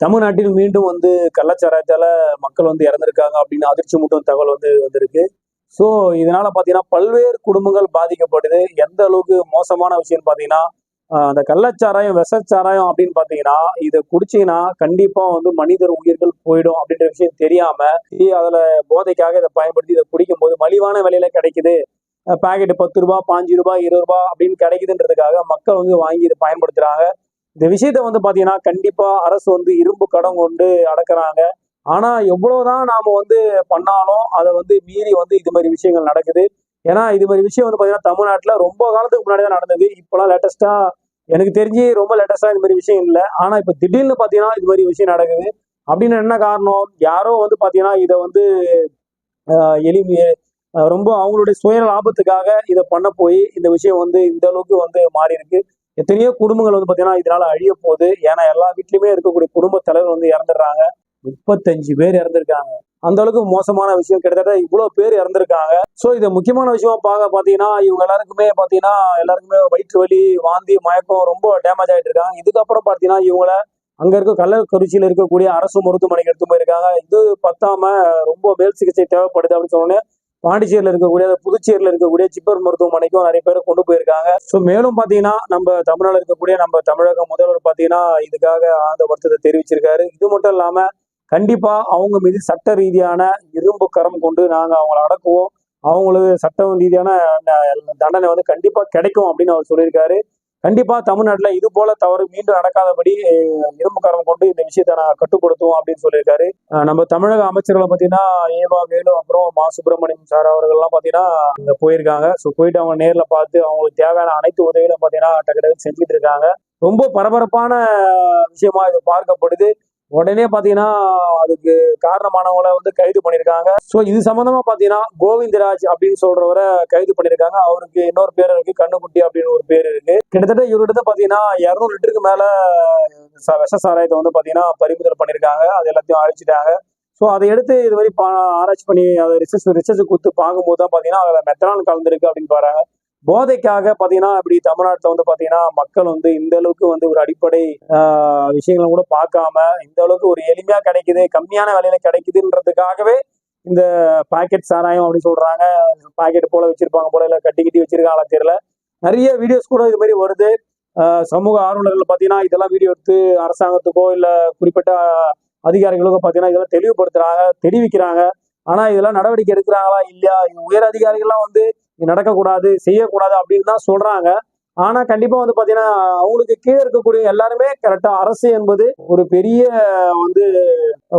தமிழ்நாட்டில் மீண்டும் வந்து கள்ளச்சாராயத்தால மக்கள் வந்து இறந்திருக்காங்க அப்படின்னு அதிர்ச்சி மூட்டும் தகவல் வந்து வந்திருக்கு. ஸோ இதனால பார்த்தீங்கன்னா பல்வேறு குடும்பங்கள் பாதிக்கப்படுது. எந்த அளவுக்கு மோசமான விஷயம் பார்த்தீங்கன்னா அந்த கள்ளச்சாராயம் விஷச்சாராயம் அப்படின்னு பார்த்தீங்கன்னா இதை குடிச்சீங்கன்னா கண்டிப்பா வந்து மனிதர் உயிர்கள் போயிடும் அப்படின்ற விஷயம் தெரியாம அதில் அதுல போதைக்காக இதை பயன்படுத்தி இதை குடிக்கும் போது மலிவான விலையில கிடைக்குது. பாக்கெட் பத்து ரூபா பாஞ்சு ரூபாய் இருபது ரூபாய் அப்படின்னு கிடைக்குதுன்றதுக்காக மக்கள் வந்து வாங்கி இதை பயன்படுத்துறாங்க. இந்த விஷயத்த வந்து பாத்தீங்கன்னா கண்டிப்பா அரசு வந்து இரும்பு கடன் கொண்டு அடக்குறாங்க. ஆனா எவ்வளவுதான் நாம வந்து பண்ணாலும் அதை வந்து மீறி வந்து இது மாதிரி விஷயங்கள் நடக்குது. ஏன்னா இது மாதிரி விஷயம் வந்து பாத்தீங்கன்னா தமிழ்நாட்டுல ரொம்ப காலத்துக்கு முன்னாடி தான் நடந்தது. இப்பெல்லாம் லேட்டஸ்டா எனக்கு தெரிஞ்சு ரொம்ப லேட்டஸ்டா இது மாதிரி விஷயம் இல்லை. ஆனா இப்ப திடீர்னு பாத்தீங்கன்னா இது மாதிரி விஷயம் நடக்குது. அப்படின்னு என்ன காரணம்? யாரோ வந்து பாத்தீங்கன்னா இதை வந்து எளிமைய ரொம்ப அவங்களுடைய சுய லாபத்துக்காக இதை பண்ண போய் இந்த விஷயம் வந்து இந்த அளவுக்கு வந்து மாறி இருக்கு. எத்தனையோ குடும்பங்கள் வந்து பாத்தீங்கன்னா இதனால அழிய போகுது. ஏன்னா எல்லா வீட்லையுமே இருக்கக்கூடிய குடும்ப தலைவர் வந்து இறந்துடுறாங்க. முப்பத்தஞ்சு பேர் இறந்திருக்காங்க. அந்த அளவுக்கு மோசமான விஷயம். கிட்டத்தட்ட இவ்வளவு பேர் இறந்திருக்காங்க. சோ இது முக்கியமான விஷயமா பார்க்க பாத்தீங்கன்னா இவங்க எல்லாருக்குமே பாத்தீங்கன்னா எல்லாருக்குமே வயிற்று வலி வாந்தி மயக்கம் ரொம்ப டேமேஜ் ஆயிட்டு இருக்காங்க. இதுக்கப்புறம் பாத்தீங்கன்னா இவங்கள அங்க இருக்க கள்ளக்குறிச்சியில் இருக்கக்கூடிய அரசு மருத்துவமனைக்கு எடுத்து போயிருக்காங்க. இது பத்தாம ரொம்ப மேல் சிகிச்சை தேவைப்படுது அப்படின்னு சொன்னோன்னே பாண்டிச்சேரியில் இருக்கக்கூடிய புதுச்சேரியில் இருக்கக்கூடிய ஜிப்பர் மருத்துவமனைக்கும் நிறைய பேர் கொண்டு போயிருக்காங்க. ஸோ மேலும் பார்த்தீங்கன்னா நம்ம தமிழ்நாடு இருக்கக்கூடிய நம்ம தமிழக முதல்வர் பார்த்தீங்கன்னா இதுக்காக ஆழ்ந்த வருத்தத்தை தெரிவிச்சிருக்காரு. இது மட்டும் இல்லாமல் கண்டிப்பா அவங்க மீது சட்ட ரீதியான இரும்பு கரம் கொண்டு நாங்கள் அவங்கள அடக்குவோம். அவங்களுக்கு சட்ட ரீதியான தண்டனை வந்து கண்டிப்பாக கிடைக்கும் அப்படின்னு அவர் சொல்லியிருக்காரு. கண்டிப்பா தமிழ்நாட்டில் இது போல தவறு மீண்டும் நடக்காதபடி இரும்புக்காரம் இரும்பு கொண்டு இந்த விஷயத்தை நான் கட்டுப்படுத்துவோம் அப்படின்னு சொல்லியிருக்காரு. நம்ம தமிழக அமைச்சர்களை பார்த்தீங்கன்னா ஏவா வேலு அப்புறம் மா சுப்பிரமணியம் சார் அவர்கள்லாம் பார்த்தீங்கன்னா இங்கே போயிருக்காங்க. ஸோ போயிட்டு அவங்க நேரில் பார்த்து அவங்களுக்கு தேவையான அனைத்து உதவிகளும் பார்த்தீங்கன்னா டக்கு டக்கு செஞ்சுட்டு இருக்காங்க. ரொம்ப பரபரப்பான விஷயமா இது பார்க்கப்படுது. உடனே பார்த்தீங்கன்னா அதுக்கு காரணமானவங்கள வந்து கைது பண்ணியிருக்காங்க. ஸோ இது சம்பந்தமா பாத்தீங்கன்னா கோவிந்தராஜ் அப்படின்னு சொல்றவரை கைது பண்ணியிருக்காங்க. அவருக்கு இன்னொரு பேர் இருக்கு கண்ணுக்குட்டி அப்படின்னு ஒரு பேர் இருக்கு. கிட்டத்தட்ட இவர்கிட்ட பாத்தீங்கன்னா இரநூறு லிட்டருக்கு மேல ச- விஷ சாராயத்தை வந்து பாத்தீங்கன்னா பறிமுதல் பண்ணியிருக்காங்க. அது எல்லாத்தையும் அழிச்சிட்டாங்க. ஸோ அதை எடுத்து இது மாதிரி ஆராய்ச்சி பண்ணி அதை ரிசர்ச் ரிசர்ச் கொடுத்து பார்க்கும்போது தான் பார்த்தீங்கன்னா அதில் மெத்தனால் கலந்துருக்கு அப்படின்னு பாருங்க போதைக்காக பார்த்தீங்கன்னா இப்படி தமிழ்நாட்டில் வந்து பார்த்தீங்கன்னா மக்கள் வந்து இந்த அளவுக்கு வந்து ஒரு அடிப்படை ஆஹ், விஷயங்களை கூட பார்க்காம இந்த அளவுக்கு ஒரு எளிமையா கிடைக்குது கம்மியான விலையில கிடைக்குதுன்றதுக்காகவே இந்த பாக்கெட் சாராயம் அப்படின்னு சொல்றாங்க. பாக்கெட் போல வச்சிருப்பாங்க போல இல்லை கட்டி கட்டி வச்சிருக்காங்களா தெரியல. நிறைய வீடியோஸ் கூட இது மாதிரி வருது. சமூக ஆர்வலர்கள் பார்த்தீங்கன்னா இதெல்லாம் வீடியோ எடுத்து அரசாங்கத்துக்கோ இல்லை குறிப்பிட்ட அதிகாரிகளுக்கோ பார்த்தீங்கன்னா இதெல்லாம் தெளிவுபடுத்துறாங்க தெரிவிக்கிறாங்க. ஆனா இதெல்லாம் நடவடிக்கை எடுக்கிறாங்களா இல்லையா? உயர் அதிகாரிகள்லாம் வந்து நடக்கக்கூடாது செய்யக்கூடாது அப்படின்னு தான் சொல்றாங்க. ஆனா கண்டிப்பா வந்து பாத்தீங்கன்னா அவங்களுக்கு கீழே இருக்கக்கூடிய எல்லாருமே கரெக்டா அரசு என்பது ஒரு பெரிய வந்து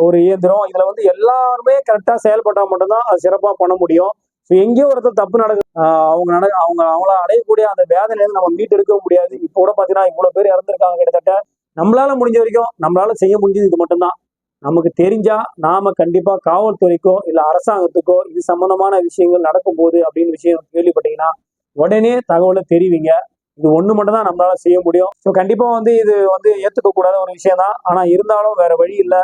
ஒரு இயந்திரம். இதுல வந்து எல்லாருமே கரெக்டா செயல்பட்டா மட்டும்தான் அது சிறப்பா பண்ண முடியும். ஸோ எங்கேயோ ஒருத்தர் தப்பு நடக்கு அவங்க நட அவங்க அவங்கள அடையக்கூடிய அந்த வேதனையில நம்ம மீட்டு எடுக்க முடியாது. இப்போ கூட பாத்தீங்கன்னா இவ்வளவு பேர் இறந்துருக்காங்க கிட்டத்தட்ட. நம்மளால முடிஞ்ச வரைக்கும் நம்மளால செய்ய முடிஞ்சது இது மட்டும்தான். நமக்கு தெரிஞ்சா நாம கண்டிப்பா காவல்துறைக்கோ இல்ல அரசாங்கத்துக்கோ இது சம்பந்தமான விஷயங்கள் நடக்கும் போது அப்படின்னு விஷயம் கேள்விப்பட்டீங்கன்னா உடனே தகவலை தெரிவிங்க. இது ஒண்ணு மட்டும் தான் நம்மளால செய்ய முடியும். ஸோ கண்டிப்பா வந்து இது வந்து ஏத்துக்க கூடாத ஒரு விஷயம் தான். ஆனா இருந்தாலும் வேற வழி இல்லை.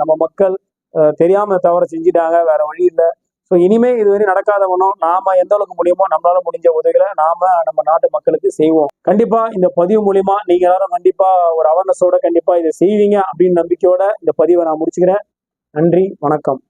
நம்ம மக்கள் தெரியாமல் தெரியாம தவற செஞ்சிட்டாங்க. வேற வழி இல்லை. ஸோ இனிமே இது வரை நடக்காதவனும் நாம எந்த அளவுக்கு முடியுமோ நம்மளால முடிஞ்ச உதவிகளை நாம நம்ம நாட்டு மக்களுக்கு செய்வோம். கண்டிப்பா இந்த பதிவு மூலியமா நீங்க எல்லாரும் கண்டிப்பா ஒரு அவேர்னஸோட கண்டிப்பா இதை செய்வீங்க அப்படின்னு நம்பிக்கையோட இந்த பதிவை நான் முடிச்சுக்கிறேன். நன்றி வணக்கம்.